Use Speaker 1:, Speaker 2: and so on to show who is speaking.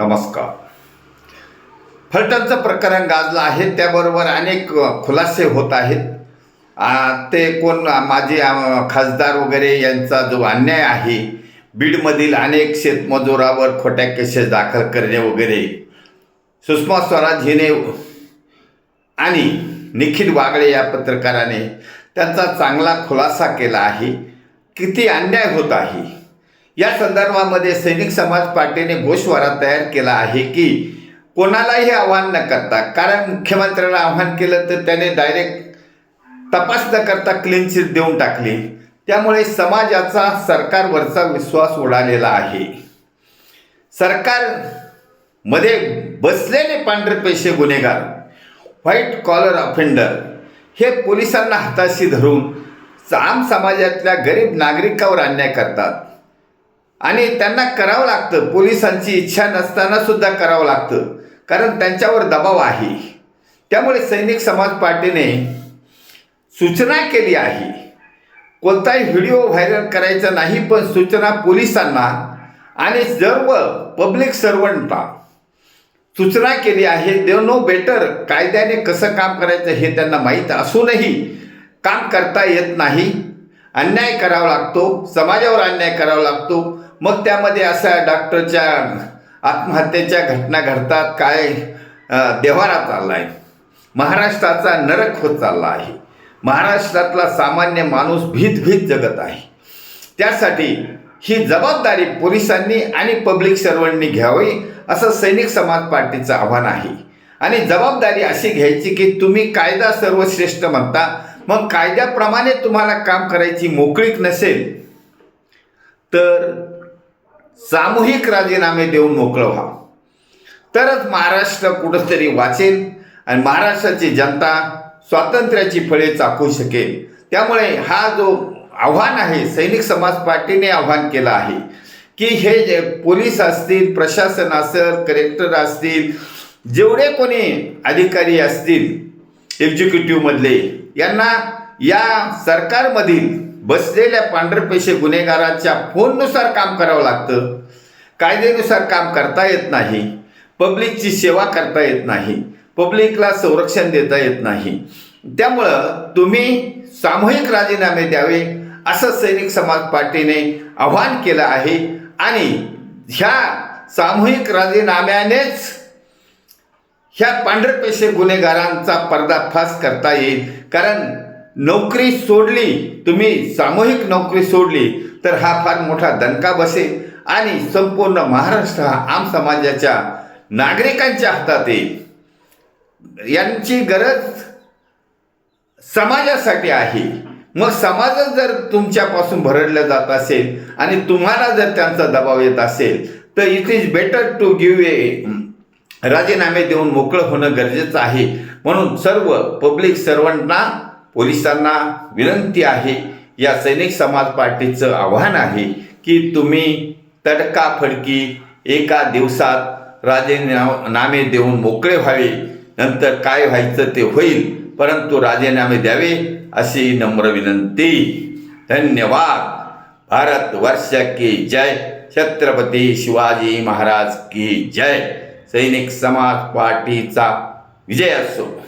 Speaker 1: नमस्कार. फलटणचं प्रकरण गाजलं आहे त्याबरोबर अनेक खुलासे होत आहेत. ते कोण माजी खासदार वगैरे यांचा जो अन्याय आहे बीडमधील अनेक शेतमजुरावर खोट्या केसेस दाखल करणे वगैरे. सुषमा स्वराज हिने आणि निखिल वागळे या पत्रकाराने त्यांचा चांगला खुलासा केला आहे. किती अन्याय होत आहे? या संदर्भामध्ये सैनिक समाज पार्टीने गोषवारा तयार केला आहे की कोणालाही आव्हान न करता कारण मुख्यमंत्र्याला आव्हान केलं तर त्याने डायरेक्ट तपास न करता क्लीन चिट देऊन टाकली. त्यामुळे समाजाचा सरकारवरचा विश्वास उडालेला आहे. सरकारमध्ये बसलेले पांढरे पैसे गुन्हेगार व्हाईट कॉलर ऑफेंडर हे पोलिसांना हाताशी धरून आम समाजातल्या गरीब नागरिकावर अन्याय करतात. आणि त्यांना करावं लागतं. पोलिसांची इच्छा नसताना सुद्धा करावं लागतं. कारण त्यांच्यावर दबाव आहे. त्यामुळे सैनिक समाज पार्टीने सूचना केली आहे. कोणताही व्हिडिओ व्हायरल करायचा नाही पण सूचना पोलिसांना आणि सर्व पब्लिक सर्वंटला सूचना केली आहे. देव नो बेटर कायद्याने कसं काम करायचं हे त्यांना माहीत असूनही काम करता येत नाही. अन्याय करावा लागतो. समाजावर अन्याय करावा लागतो. मग त्यामध्ये अशा डॉक्टरच्या आत्महत्येच्या घटना घडतात काय देवारा देव्हारा चालला आहे महाराष्ट्राचा नरक होत चालला आहे. महाराष्ट्रातला सामान्य माणूस भीत भीत जगत आहे. त्यासाठी ही जबाबदारी पोलिसांनी आणि पब्लिक सर्वांनी घ्यावी असं सैनिक समाज पार्टीचं आव्हान आहे. आणि जबाबदारी अशी घ्यायची की तुम्ही कायदा सर्वश्रेष्ठ म्हणता. मग कायद्याप्रमाणे तुम्हाला काम करायची मोकळीक नसेल तर सामूहिक राजीनामे देऊन मोकळं व्हा. तरच महाराष्ट्र कुठंतरी वाचेल आणि महाराष्ट्राची जनता स्वातंत्र्याची फळे चाखू शकेल. त्यामुळे हा जो आव्हान आहे सैनिक समाज पार्टीने आव्हान केलं आहे की हे जे पोलीस असतील प्रशासन असेल कलेक्टर असतील जेवढे कोणी अधिकारी असतील एक्झिक्युटिव्हमधले यांना या सरकारमधील बसलेल्या पांढरपेशे गुन्हेगारांच्या फोननुसार काम करावं लागतं. कायद्यानुसार काम करता येत नाही. पब्लिकची सेवा करता येत नाही. पब्लिकला संरक्षण देता येत नाही. त्यामुळं तुम्ही सामूहिक राजीनामे द्यावे असं सैनिक समाज पार्टीने आव्हान केलं आहे. आणि ह्या सामूहिक राजीनाम्यानेच ह्या पांढरपेशे गुन्हेगारांचा पर्दाफाश करता येईल. कारण नोकरी सोडली तुम्ही सामूहिक नोकरी सोडली तर हा फार मोठा दणका बसेल आणि संपूर्ण महाराष्ट्र हा आम समाजाच्या नागरिकांच्या हातात येईल. यांची गरज समाजासाठी आहे. मग समाजच जर तुमच्यापासून भरडलं जात असेल आणि तुम्हाला जर त्यांचा दबाव येत असेल तर it is better to give a राजीनामे देऊन मोकळं होणं गरजेचं आहे. म्हणून सर्व पब्लिक सर्वंटना पोलिसांना विनंती आहे या सैनिक समाज पार्टीचं आव्हान आहे की तुम्ही तडकाफडकी एका दिवसात राजीनामे देऊन मोकळे व्हावे. नंतर काय व्हायचं ते होईल परंतु राजीनामे द्यावे अशी नम्र विनंती. धन्यवाद. भारत वर्ष की जय. छत्रपती शिवाजी महाराज की जय. सैनिक समाज पार्टीचा विजय असो.